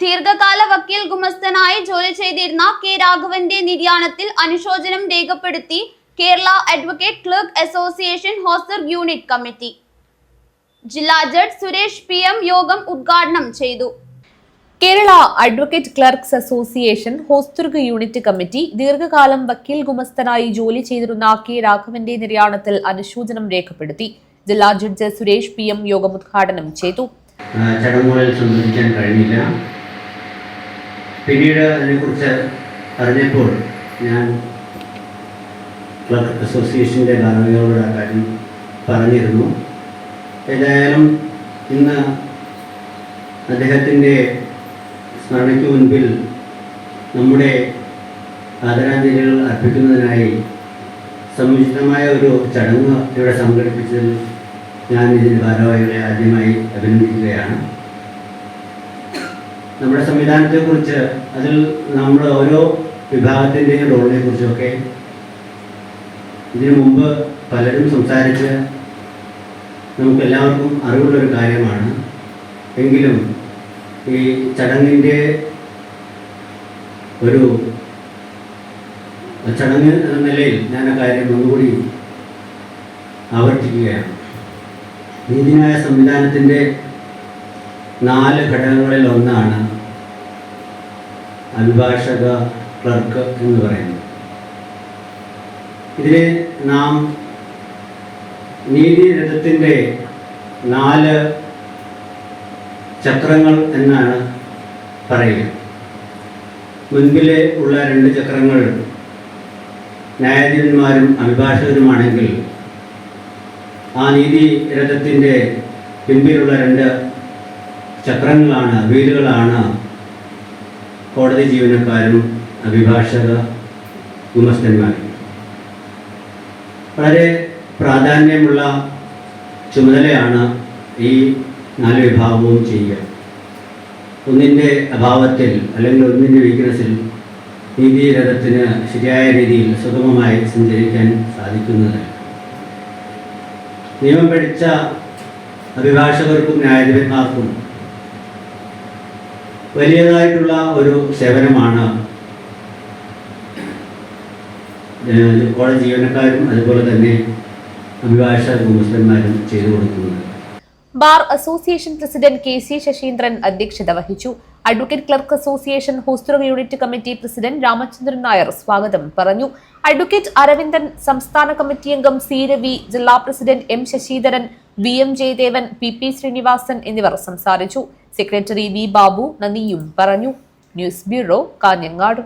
ദീർഘകാല വക്കീൽ ഗുമസ്തനായി ജോലി ചെയ്തിരുന്ന കെ രാഘവന്റെ നിര്യാണത്തിൽ അനുശോചനം രേഖപ്പെടുത്തി Kerala advocate clerk association Hosdurg unit committee. ജില്ലാ ജഡ്ജ് സുരേഷ് പി എം യോഗം ഉദ്ഘാടനം ചെയ്തു. Kerala advocate clerks association Hosdurg unit committee ദീർഘകാലം വക്കീൽ ഗുമസ്തനായി ജോലി ചെയ്തിരുന്ന കെ രാഘവന്റെ നിര്യാണത്തിൽ അനുശോചനം രേഖപ്പെടുത്തി. ജില്ലാ ജഡ്ജ് സുരേഷ് പി എം യോഗം ഉദ്ഘാടനം ചെയ്തു. ചടങ്ങുകളിൽ സംബന്ധിക്കാൻ കഴിഞ്ഞില്ല. പിന്നീട് അതിനെക്കുറിച്ച് അറിഞ്ഞപ്പോൾ ഞാൻ ക്ലർക്ക് അസോസിയേഷന്റെ ഭാരവാഹികളോട് ആ കാര്യം പറഞ്ഞിരുന്നു. ഏതായാലും ഇന്ന് അദ്ദേഹത്തിന്റെ സ്മരണയ്ക്ക് മുൻപിൽ നമ്മുടെ ആദരാഞ്ജലികൾ അർപ്പിക്കുന്നതിനായി സമുചിതമായ ഒരു ചടങ്ങ് ഇവിടെ സംഘടിപ്പിച്ചതിൽ ഞാൻ ഇതിൽ ഭാരവാഹികളെ ആദ്യമായി അഭിനന്ദിക്കുകയാണ്. നമ്മുടെ സംവിധാനത്തെക്കുറിച്ച് അതിൽ നമ്മൾ ഓരോ വിഭാഗത്തിന്റെയും റോളിനെ കുറിച്ചൊക്കെ ഇതിനു മുമ്പ് പലരും സംസാരിച്ച് നമുക്ക് എല്ലാവർക്കും അറിവുള്ളൊരു കാര്യമാണ്. എങ്കിലും ഈ ചടങ്ങിന്റെ ഒരു ചടങ്ങ് എന്ന നിലയിൽ ഞാൻ ആ കാര്യം ഒന്നുകൂടി ആവർത്തിക്കുകയാണ്. നീതിന്യായ സംവിധാനത്തിന്റെ നാല് ഘടകങ്ങളിൽ ഒന്നാണ് അഭിഭാഷക ക്ലർക്ക് എന്ന് പറയുന്നത്. ഇതിൽ നാം നീതിരഥത്തിന്റെ നാല് ചക്രങ്ങൾ എന്നാണ് പറയുക. മുൻപിലെ ഉള്ള രണ്ട് ചക്രങ്ങൾ ന്യായാധിപന്മാരും അഭിഭാഷകരുമാണെങ്കിൽ ആ നീതി രഥത്തിന്റെ പിൻപിലുള്ള രണ്ട് ചക്രങ്ങളാണ് വീലുകളാണ് കോടതി ജീവനക്കാരും അഭിഭാഷക ഗുമസ്തന്മാരും വളരെ പ്രാധാന്യമുള്ള ചുമതലയാണ് ഈ നാല് വിഭാഗവും ചെയ്യുക. ഒന്നിന്റെ അഭാവത്തിൽ അല്ലെങ്കിൽ ഒന്നിന്റെ വീക്ക്നെസ്സിൽ നീതിരഥത്തിന് ശരിയായ രീതിയിൽ സുഗമമായി സഞ്ചരിക്കാൻ സാധിക്കുന്നതല്ല നിയമം പഠിച്ച അഭിഭാഷകർക്കും ന്യായാധിപന്മാർക്കും വലിയതായിട്ടുള്ള ഒരു സേവനമാണ് കോളേജ് ജീവനക്കാരും അതുപോലെ തന്നെ അഭിഭാഷക ചെയ്തു കൊടുക്കുന്നത്. Bar association president K C Saseendran അധ്യക്ഷത വഹിച്ചു. Advocate clerk association Hosdurg unit committee president Ramachandran Nair സ്വാഗതം പറഞ്ഞു. അഡ്വക്കേറ്റ് അരവിന്ദൻ സംസ്ഥാന കമ്മിറ്റി അംഗം സി രവി ജില്ലാ president M Sasidharan V M Jayadevan P P Srinivasan എന്നിവർ സംസാരിച്ചു. സെക്രട്ടറി വി ബാബു നന്ദിയും പറഞ്ഞു. News bureau Kanhangad.